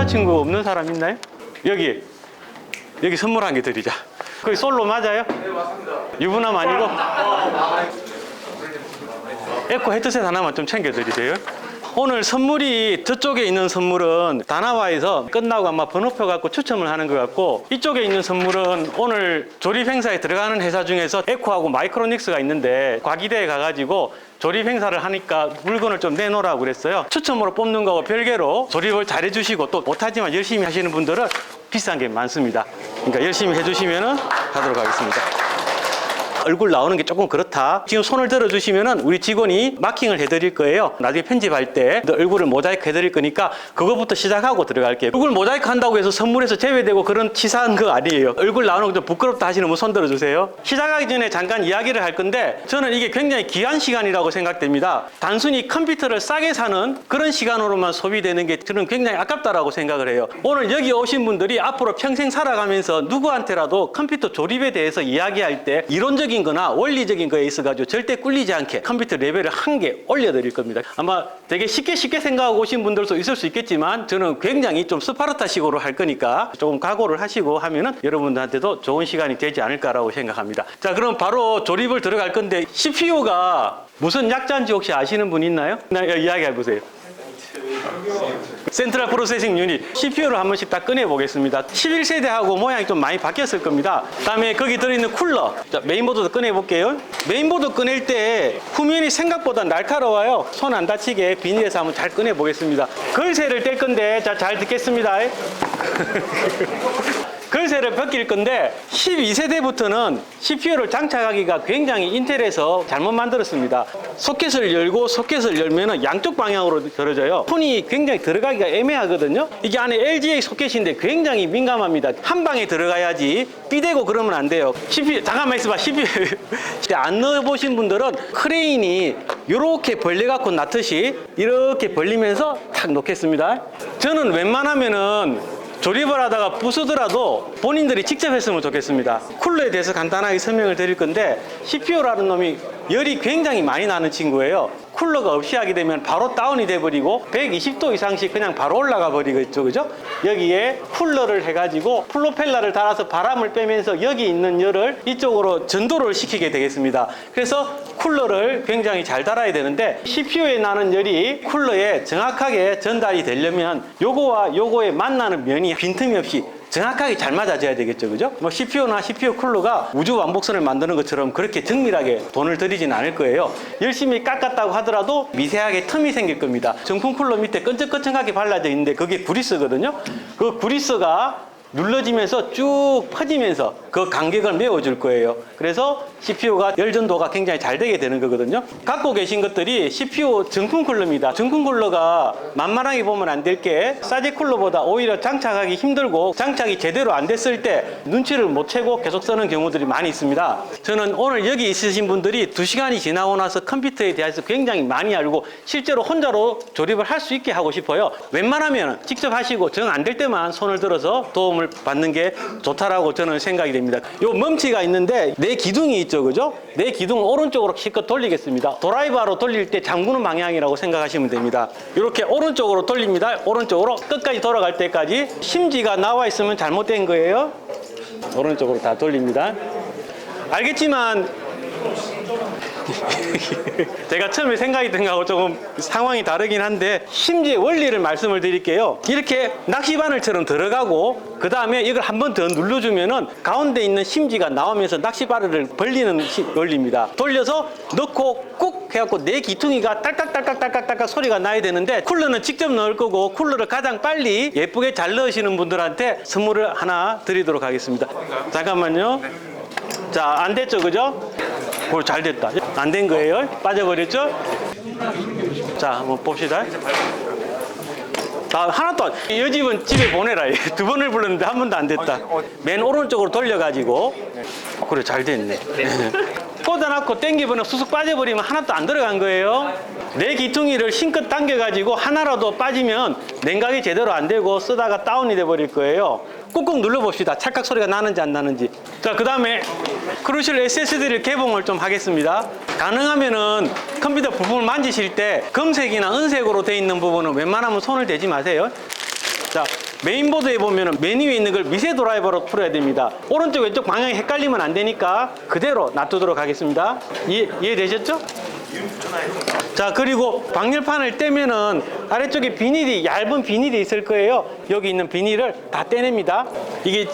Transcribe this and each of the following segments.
여자친구 없는 사람 있나요? 여기 여기 선물 한 개 드리자. 거기 솔로 맞아요? 네 맞습니다. 유부남 아니고? 에코 헤드셋 하나만 좀 챙겨 드리세요. 오늘 선물이 저쪽에 있는 선물은 다나와에서 끝나고 아마 번호표 갖고 추첨을 하는 것 같고 이쪽에 있는 선물은 오늘 조립 행사에 들어가는 회사 중에서 에코하고 마이크로닉스가 있는데 과기대에 가가지고 조립 행사를 하니까 물건을 좀 내놓으라고 그랬어요. 추첨으로 뽑는 거하고 별개로 조립을 잘 해주시고 또 못하지만 열심히 하시는 분들은 비싼 게 많습니다. 그러니까 열심히 해주시면 하도록 하겠습니다. 얼굴 나오는 게 조금 그렇다. 지금 손을 들어주시면은 우리 직원이 마킹을 해드릴 거예요. 나중에 편집할 때 얼굴을 모자이크 해드릴 거니까 그거부터 시작하고 들어갈게요. 얼굴 모자이크 한다고 해서 선물에서 제외되고 그런 치사한 거 아니에요. 얼굴 나오는 거 좀 부끄럽다 하시는 분 손 들어주세요. 시작하기 전에 잠깐 이야기를 할 건데 저는 이게 굉장히 귀한 시간이라고 생각됩니다. 단순히 컴퓨터를 싸게 사는 그런 시간으로만 소비되는 게 저는 굉장히 아깝다라고 생각을 해요. 오늘 여기 오신 분들이 앞으로 평생 살아가면서 누구한테라도 컴퓨터 조립에 대해서 이야기할 때 이론적인 거나 원리적인 거에 있어가지고 절대 꿀리지 않게 컴퓨터 레벨을 한 개 올려드릴 겁니다. 아마 되게 쉽게 쉽게 생각하고 오신 분들도 있을 수 있겠지만 저는 굉장히 좀 스파르타식으로 할 거니까 조금 각오를 하시고 하면은 여러분들한테도 좋은 시간이 되지 않을까라고 생각합니다. 자, 그럼 바로 조립을 들어갈 건데 CPU가 무슨 약자인지 혹시 아시는 분 있나요? 나 이야기해 보세요. 센트럴 프로세싱 유닛 CPU를 한 번씩 다 꺼내 보겠습니다. 11세대하고 모양이 좀 많이 바뀌었을 겁니다. 다음에 거기 들어있는 쿨러. 자, 메인보드도 꺼내 볼게요. 메인보드 꺼낼 때 후면이 생각보다 날카로워요. 손 안 다치게 비닐에서 한번 잘 꺼내 보겠습니다. 걸쇠를 뗄 건데 자, 잘 듣겠습니다 걸쇠를 벗길 건데 12세대부터는 CPU를 장착하기가 굉장히 인텔에서 잘못 만들었습니다. 소켓을 열고 소켓을 열면은 양쪽 방향으로 들어져요. 폰이 굉장히 들어가기가 애매하거든요. 이게 안에 LGA 소켓인데 굉장히 민감합니다. 한 방에 들어가야지 삐대고 그러면 안 돼요. CPU 잠깐만 있어봐. CPU 안 넣어보신 분들은 크레인이 이렇게 벌려갖고 놔듯이 이렇게 벌리면서 탁 놓겠습니다. 저는 웬만하면은 조립을 하다가 부수더라도 본인들이 직접 했으면 좋겠습니다. 쿨러에 대해서 간단하게 설명을 드릴 건데 CPU라는 놈이 열이 굉장히 많이 나는 친구예요. 쿨러가 없이 하게 되면 바로 다운이 돼버리고 120도 이상씩 그냥 바로 올라가 버리겠죠. 그죠? 여기에 쿨러를 해가지고 플로펠러를 달아서 바람을 빼면서 여기 있는 열을 이쪽으로 전도를 시키게 되겠습니다. 그래서 쿨러를 굉장히 잘 달아야 되는데 CPU에 나는 열이 쿨러에 정확하게 전달이 되려면 요거와 요거에 만나는 면이 빈틈이 없이 정확하게 잘 맞아져야 되겠죠, 그죠? 뭐 CPU나 CPU 쿨러가 우주 왕복선을 만드는 것처럼 그렇게 정밀하게 돈을 들이진 않을 거예요. 열심히 깎았다고 하더라도 미세하게 틈이 생길 겁니다. 정품 쿨러 밑에 끈적끈적하게 발라져 있는데 그게 구리스거든요. 그 구리스가 눌러지면서 쭉 퍼지면서 그 간격을 메워줄 거예요. 그래서 CPU가 열전도가 굉장히 잘 되게 되는 거거든요. 갖고 계신 것들이 CPU 정품 쿨러입니다. 정품 쿨러가 만만하게 보면 안 될게 싸제 쿨러보다 오히려 장착하기 힘들고 장착이 제대로 안 됐을 때 눈치를 못 채고 계속 쓰는 경우들이 많이 있습니다. 저는 오늘 여기 있으신 분들이 두 시간이 지나고 나서 컴퓨터에 대해서 굉장히 많이 알고 실제로 혼자로 조립을 할 수 있게 하고 싶어요. 웬만하면 직접 하시고 정 안 될 때만 손을 들어서 도움을 받는 게 좋다라고 저는 생각이 됩니다. 요 멈치가 있는데 내 기둥이 있죠, 그죠? 내 기둥 오른쪽으로 실컷 돌리겠습니다. 드라이버로 돌릴 때 잠그는 방향이라고 생각하시면 됩니다. 이렇게 오른쪽으로 돌립니다. 오른쪽으로 끝까지 돌아갈 때까지 심지가 나와 있으면 잘못된 거예요. 오른쪽으로 다 돌립니다. 알겠지만 제가 처음에 생각이 든 거하고 조금 상황이 다르긴 한데 심지의 원리를 말씀을 드릴게요. 이렇게 낚시바늘처럼 들어가고 그 다음에 이걸 한 번 더 눌러주면은 가운데 있는 심지가 나오면서 낚시바늘을 벌리는 시- 원리입니다. 돌려서 넣고 꾹 해갖고 내 기퉁이가 딸깍딸깍딸깍딸깍 소리가 나야 되는데 쿨러는 직접 넣을 거고 쿨러를 가장 빨리 예쁘게 잘 넣으시는 분들한테 선물을 하나 드리도록 하겠습니다. 잠깐만요. 자, 안 됐죠, 그죠? 오, 잘 됐다. 안 된 거예요? 빠져버렸죠? 자, 한번 봅시다. 자, 하나도 안, 이 집은 집에 보내라. 두 번을 불렀는데 한 번도 안 됐다. 맨 오른쪽으로 돌려가지고. 어, 그래, 잘 됐네. 꽂아놓고 땡기면 수숙 빠져버리면 하나도 안 들어간 거예요. 내 기퉁이를 힘껏 당겨가지고 하나라도 빠지면 냉각이 제대로 안 되고 쓰다가 다운이 돼버릴 거예요. 꾹꾹 눌러봅시다. 찰칵 소리가 나는지 안 나는지. 자, 그 다음에 크루실 SSD를 개봉을 좀 하겠습니다. 가능하면은 컴퓨터 부품을 만지실 때 금색이나 은색으로 돼 있는 부분은 웬만하면 손을 대지 마세요. 자, 메인보드에 보면은 메뉴에 있는 걸 미세 드라이버로 풀어야 됩니다. 오른쪽 왼쪽 방향이 헷갈리면 안 되니까 그대로 놔두도록 하겠습니다. 이해, 이해되셨죠? 자, 그리고 방열판을 떼면은 아래쪽에 비닐이, 얇은 비닐이 있을 거예요. 여기 있는 비닐을 다 떼냅니다. 이게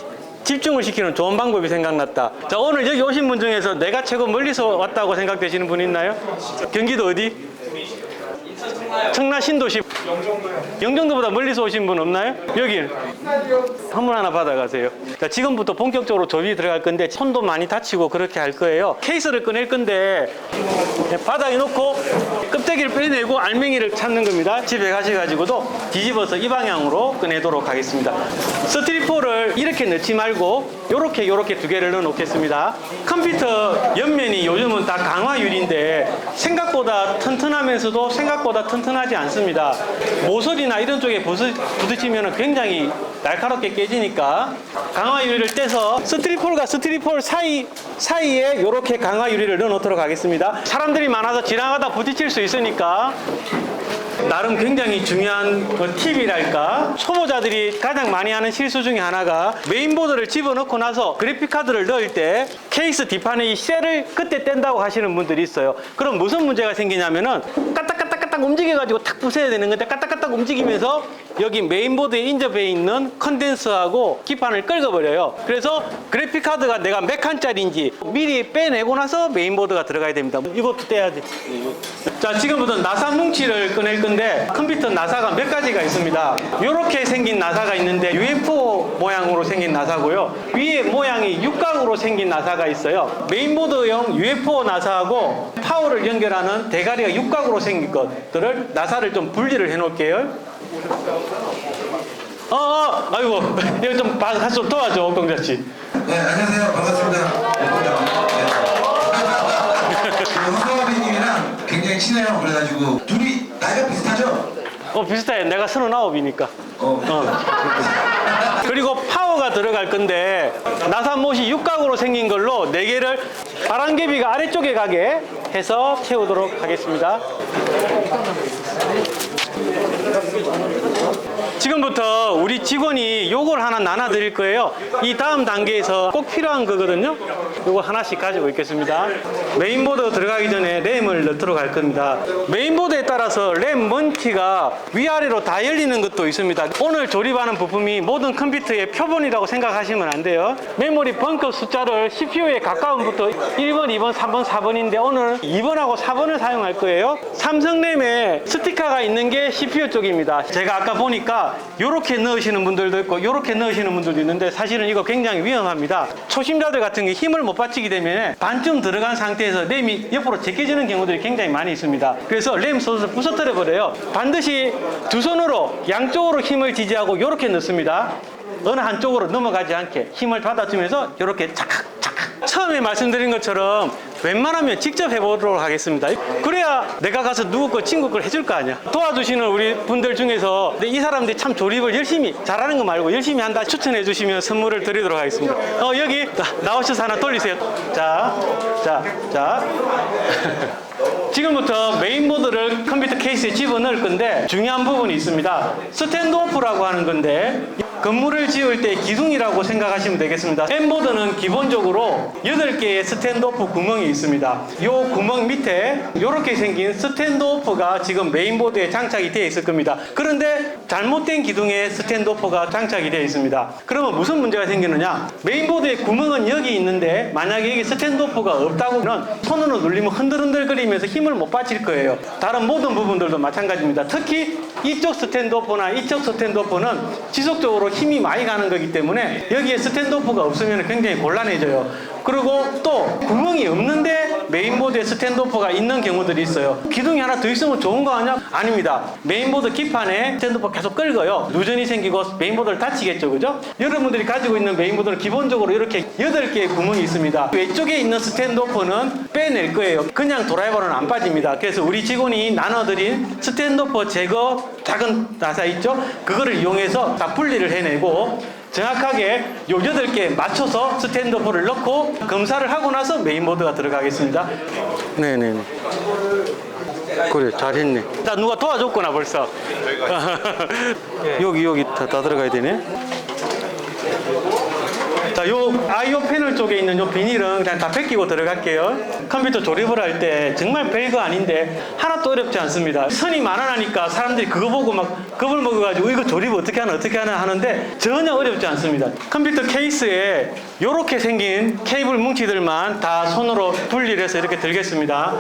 집중을 시키는 좋은 방법이 생각났다. 자, 오늘 여기 오신 분 중에서 내가 최고 멀리서 왔다고 생각되시는 분 있나요? 경기도 어디? 청라 신도시 영종도보다 멀리서 오신 분 없나요? 여기 선물 하나 받아가세요. 자, 지금부터 본격적으로 조립이 들어갈 건데 손도 많이 다치고 그렇게 할 거예요. 케이스를 꺼낼 건데 바닥에 놓고 껍데기를 빼내고 알맹이를 찾는 겁니다. 집에 가셔가지고도 뒤집어서 이 방향으로 꺼내도록 하겠습니다. 스트리포를 이렇게 넣지 말고 이렇게 이렇게 두 개를 넣어 놓겠습니다. 컴퓨터 옆면이 요즘은 다 강화 유리인데 생각보다 튼튼하면서도 생각보다 튼튼 하지 않습니다. 모서리나 이런 쪽에 부딪- 부딪히면 굉장히 날카롭게 깨지니까 강화 유리를 떼서 스트리폴과 스트리폴 사이 사이에 이렇게 강화 유리를 넣어 놓도록 하겠습니다. 사람들이 많아서 지나가다 부딪힐 수 있으니까 나름 굉장히 중요한 그 팁이랄까 초보자들이 가장 많이 하는 실수 중에 하나가 메인보드를 집어넣고 나서 그래픽카드를 넣을 때 케이스 뒷판에 이 셀을 그때 뗀다고 하시는 분들이 있어요 그럼 무슨 문제가 생기냐면은 까딱 까딱까딱 움직여가지고 탁 부숴야 되는 건데 까딱까딱 움직이면서 여기 메인보드에 인접해 있는 컨덴서하고 기판을 긁어버려요 그래서 그래픽카드가 내가 몇 칸짜리인지 미리 빼내고 나서 메인보드가 들어가야 됩니다 이것도 떼야지 자, 지금부터 나사 뭉치를 꺼낼 건데 컴퓨터 나사가 몇 가지가 있습니다. 이렇게 생긴 나사가 있는데 UFO 모양으로 생긴 나사고요. 위에 모양이 육각으로 생긴 나사가 있어요. 메인보드용 UFO 나사하고 파워를 연결하는 대가리가 육각으로 생긴 것들을 나사를 좀 분리를 해 놓을게요. 어, 어, 아이고, 이거 좀 봐- 같이 좀 도와줘, 옥동자 씨. 네, 안녕하세요. 반갑습니다. 허수아비님이랑 굉장히 친해요. 그래가지고 둘이 나이가 비슷하죠? 어, 비슷해. 내가 서른아홉이니까. 어. 어. 그리고 파워가 들어갈 건데 나사못이 육각으로 생긴 걸로 네 개를 바람개비가 아래쪽에 가게 해서 채우도록 하겠습니다. ありがとうございます。 지금부터 우리 직원이 요걸 하나 나눠 드릴 거예요. 이 다음 단계에서 꼭 필요한 거거든요. 요거 하나씩 가지고 있겠습니다. 메인보드 들어가기 전에 램을 넣도록 할 겁니다. 메인보드에 따라서 램 먼티가 위아래로 다 열리는 것도 있습니다. 오늘 조립하는 부품이 모든 컴퓨터의 표본이라고 생각하시면 안 돼요. 메모리 번컵 숫자를 CPU에 가까운부터 1번, 2번, 3번, 4번인데 오늘 2번하고 4번을 사용할 거예요. 삼성 램에 스티커가 있는 게 CPU 쪽입니다. 제가 아까 보니까 이렇게 넣으시는 분들도 있고 이렇게 넣으시는 분들도 있는데 사실은 이거 굉장히 위험합니다. 초심자들 같은 게 힘을 못 받치게 되면 반쯤 들어간 상태에서 램이 옆으로 제껴지는 경우들이 굉장히 많이 있습니다. 그래서 램 솥을 부서뜨려 버려요. 반드시 두 손으로 양쪽으로 힘을 지지하고 이렇게 넣습니다. 어느 한쪽으로 넘어가지 않게 힘을 받아주면서 이렇게 착각 착각 처음에 말씀드린 것처럼 웬만하면 직접 해보도록 하겠습니다. 그래야 내가 가서 누구 거 친구 걸 해줄 거 아니야. 도와주시는 우리 분들 중에서 이 사람들이 참 조립을 열심히 잘하는 거 말고 열심히 한다 추천해 주시면 선물을 드리도록 하겠습니다. 어 여기 나- 나오셔서 하나 돌리세요. 자 자 자. 지금부터 메인보드를 컴퓨터 케이스에 집어넣을 건데 중요한 부분이 있습니다. 스탠드오프라고 하는 건데 건물을 지을 때 기둥이라고 생각하시면 되겠습니다. M보드는 기본적으로 8개의 스탠드오프 구멍이 있습니다. 이 구멍 밑에 이렇게 생긴 스탠드오프가 지금 메인보드에 장착이 되어 있을 겁니다. 그런데 잘못된 기둥에 스탠드오프가 장착이 되어 있습니다. 그러면 무슨 문제가 생기느냐? 메인보드의 구멍은 여기 있는데 만약에 여기 스탠드오프가 없다고는 손으로 눌리면 흔들흔들거리면서 힘을 못 받칠 거예요. 다른 모든 부분들도 마찬가지입니다. 특히 이쪽 스탠드오프나 이쪽 스탠드오프는 지속적으로 힘이 많이 가는 거기 때문에 여기에 스탠드오프가 없으면 굉장히 곤란해져요. 그리고 또 구멍이 없는데 메인보드에 스탠드오프가 있는 경우들이 있어요. 기둥이 하나 더 있으면 좋은 거 아니야? 아닙니다. 메인보드 기판에 스탠드오프 계속 끌고요. 누전이 생기고 메인보드를 다치겠죠. 그죠? 여러분들이 가지고 있는 메인보드는 기본적으로 이렇게 8개의 구멍이 있습니다. 왼쪽에 있는 스탠드오프는 빼낼 거예요. 그냥 드라이버는 안 빠집니다. 그래서 우리 직원이 나눠드린 스탠드오프 제거 작은 나사 있죠? 그거를 이용해서 다 분리를 해내고 정확하게 요 8개 맞춰서 스탠드업을 넣고 검사를 하고 나서 메인보드가 들어가겠습니다. 네네. 그래 잘했네. 나 누가 도와줬구나 벌써. 여기 여기 다, 다 들어가야 되네. 자, 요 아이오 패널 쪽에 있는 요 비닐은 그냥 다 벗기고 들어갈게요. 컴퓨터 조립을 할 때 정말 별거 아닌데 하나도 어렵지 않습니다. 선이 많아나니까 사람들이 그거 보고 막 겁을 먹어가지고 이거 조립 어떻게 하나 어떻게 하나 하는데 전혀 어렵지 않습니다. 컴퓨터 케이스에 요렇게 생긴 케이블 뭉치들만 다 손으로 분리를 해서 이렇게 들겠습니다.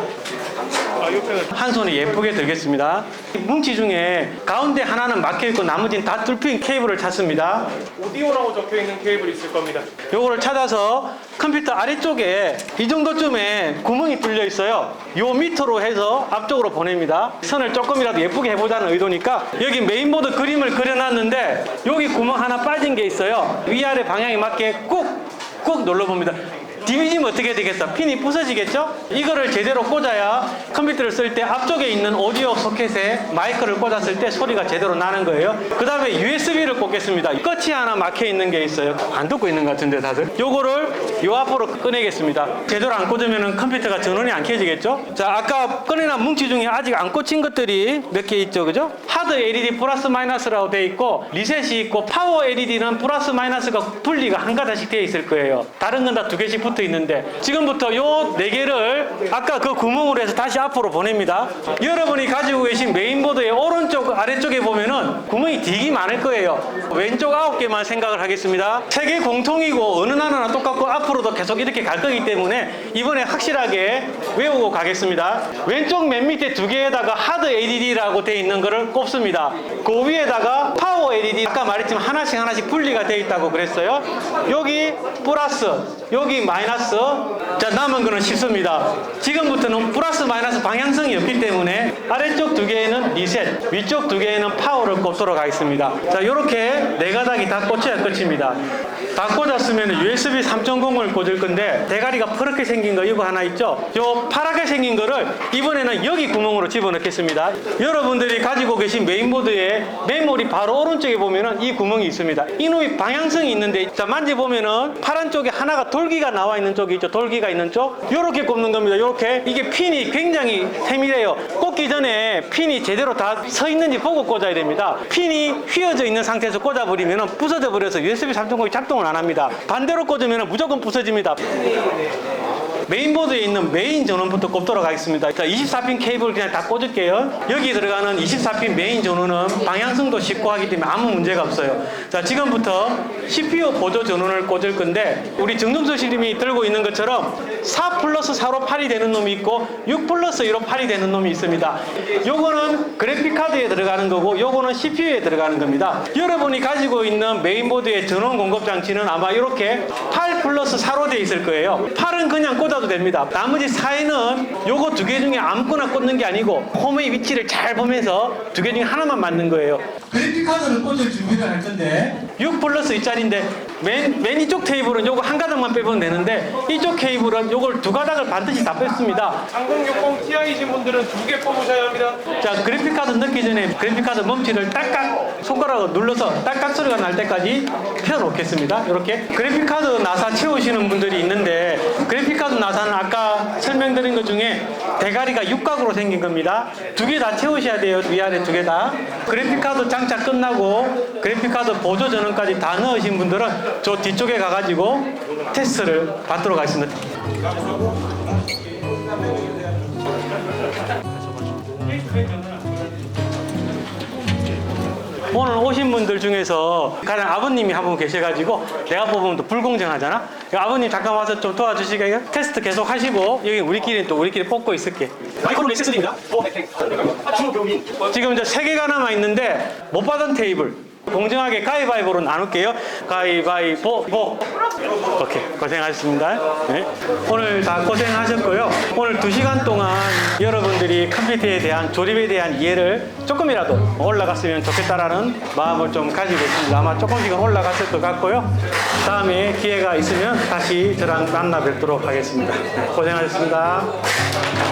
한 손에 예쁘게 들겠습니다. 이 뭉치 중에 가운데 하나는 막혀 있고 나머지는 다 뚫힌 케이블을 찾습니다. 오디오라고 적혀 있는 케이블이 있을 겁니다. 요거를 찾아서 컴퓨터 아래쪽에 이 정도쯤에 구멍이 뚫려 있어요. 요 밑으로 해서 앞쪽으로 보냅니다. 선을 조금이라도 예쁘게 해보자는 의도니까 여기 메인보드 그림을 그려놨는데 여기 구멍 하나 빠진 게 있어요. 위아래 방향에 맞게 꾹 꾹 눌러봅니다. 디비지면 어떻게 되겠어? 핀이 부서지겠죠? 이거를 제대로 꽂아야 컴퓨터를 쓸 때 앞쪽에 있는 오디오 소켓에 마이크를 꽂았을 때 소리가 제대로 나는 거예요. 그 다음에 USB를 꽂겠습니다. 끝이 하나 막혀 있는 게 있어요. 안 듣고 있는 것 같은데 다들? 요거를 요 앞으로 꺼내겠습니다. 제대로 안 꽂으면 컴퓨터가 전원이 안 켜지겠죠? 자, 아까 꺼내놓은 뭉치 중에 아직 안 꽂힌 것들이 몇 개 있죠, 그죠? 하드 LED 플러스 마이너스라고 돼 있고 리셋이 있고 파워 LED는 플러스 마이너스가 분리가 한 가닥씩 되어 있을 거예요. 다른 건 다 두 개씩 붙어 있는데 지금부터 요 네 개를 아까 그 구멍으로 해서 다시 앞으로 보냅니다. 여러분이 가지고 계신 메인보드의 오른쪽 아래쪽에 보면은 구멍이 되게 많을 거예요. 왼쪽 아홉 개만 생각을 하겠습니다. 세 개 공통이고 어느 하나나 똑같고 앞으로도 계속 이렇게 갈 거기 때문에 이번에 확실하게 외우고 가겠습니다. 왼쪽 맨 밑에 두 개에다가 하드 LED라고 돼 있는 거를 꼽습니다. 그 위에다가 파워 LED 아까 말했지만 하나씩 하나씩 분리가 돼 있다고 그랬어요. 여기 플러스, 여기 마이너스. 자 남은 거는 쉽습니다. 지금부터는 플러스 마이너스 방향성이 없기 때문에 아래쪽 두 개에는 리셋, 위쪽 두 개에는 파워를 꼽도록 하겠습니다. 자 이렇게 네 가닥이 다 꽂혀야 끝입니다. 다 꽂았으면 USB 3.0을 꽂을 건데 대가리가 퍼렇게 생긴 거 이거 하나 있죠? 요 파랗게 생긴 거를 이번에는 여기 구멍으로 집어넣겠습니다. 여러분들이 가지고 계신 메인보드에 메모리 바로 오른 쪽에 보면은 이 구멍이 있습니다. 이놈이 방향성이 있는데 자 만져보면은 파란 쪽에 하나가 돌기가 나와 있는 쪽이 있죠. 돌기가 있는 쪽. 요렇게 꼽는 겁니다. 요렇게 이게 핀이 굉장히 세밀해요. 꽂기 전에 핀이 제대로 다 서 있는지 보고 꽂아야 됩니다. 핀이 휘어져 있는 상태에서 꽂아버리면 부서져 버려서 USB 3.0이 작동을 안 합니다. 반대로 꽂으면 무조건 부서집니다. 메인보드에 있는 메인 전원부터 꼽도록 하겠습니다. 자, 24핀 케이블 그냥 다 꽂을게요. 여기 들어가는 24핀 메인 전원은 방향성도 쉽고 하기 때문에 아무 문제가 없어요. 자, 지금부터 CPU 보조 전원을 꽂을 건데 우리 정동수 씨님이 들고 있는 것처럼 4 플러스 4로 8이 되는 놈이 있고 6 플러스 2로 8이 되는 놈이 있습니다. 요거는 그래픽 카드에 들어가는 거고 요거는 CPU에 들어가는 겁니다. 여러분이 가지고 있는 메인보드의 전원 공급 장치는 아마 이렇게 8 플러스 4로 돼 있을 거예요. 8은 그냥 꽂아 도 됩니다. 나머지 4에는 요거 두 개 중에 아무거나 꽂는 게 아니고 홈의 위치를 잘 보면서 두 개 중에 하나만 맞는 거예요. 그래픽카드를 꽂을 준비를 할 건데 6 플러스 2짜리인데 맨, 맨 이쪽 테이블은 요거 한 가닥만 빼면 되는데 이쪽 케이블은 요걸 두 가닥을 반드시 다 뺐습니다. 3060 Ti이신 분들은 두 개 뽑으셔야 합니다. 자 그래픽카드 넣기 전에 그래픽카드 멈치를 딱딱 손가락으로 눌러서 딱딱 소리가 날 때까지 펴놓겠습니다. 이렇게 그래픽카드 나사 채우시는 분들이 있는데 그래픽카드 나사는 아까 설명드린 것 중에 대가리가 육각으로 생긴 겁니다. 두 개 다 채우셔야 돼요. 위아래 두 개 다. 그래픽카드 장착 끝나고 그래픽카드 보조 전원까지 다 넣으신 분들은 저 뒤쪽에 가가지고 테스트를 받도록 하겠습니다. 오늘 오신 분들 중에서 가장 아버님이 한 분 계셔가지고 내가 뽑으면 또 불공정하잖아. 아버님 잠깐 와서 좀 도와주시게요? 테스트 계속 하시고 여기 우리끼리 또 우리끼리 뽑고 있을게. 마이크로 병인. 지금 이제 세 개가 남아 있는데 못 받은 테이블 공정하게 가위바위보로 나눌게요. 가위바위보 보. 오케이 고생하셨습니다. 네. 오늘 다 고생하셨고요. 오늘 두 시간 동안 여러분들이 컴퓨터에 대한 조립에 대한 이해를 조금이라도 올라갔으면 좋겠다라는 마음을 좀 가지고 있습니다. 아마 조금씩은 올라갔을 것 같고요. 다음에 기회가 있으면 다시 저랑 만나 뵙도록 하겠습니다. 네, 고생하셨습니다.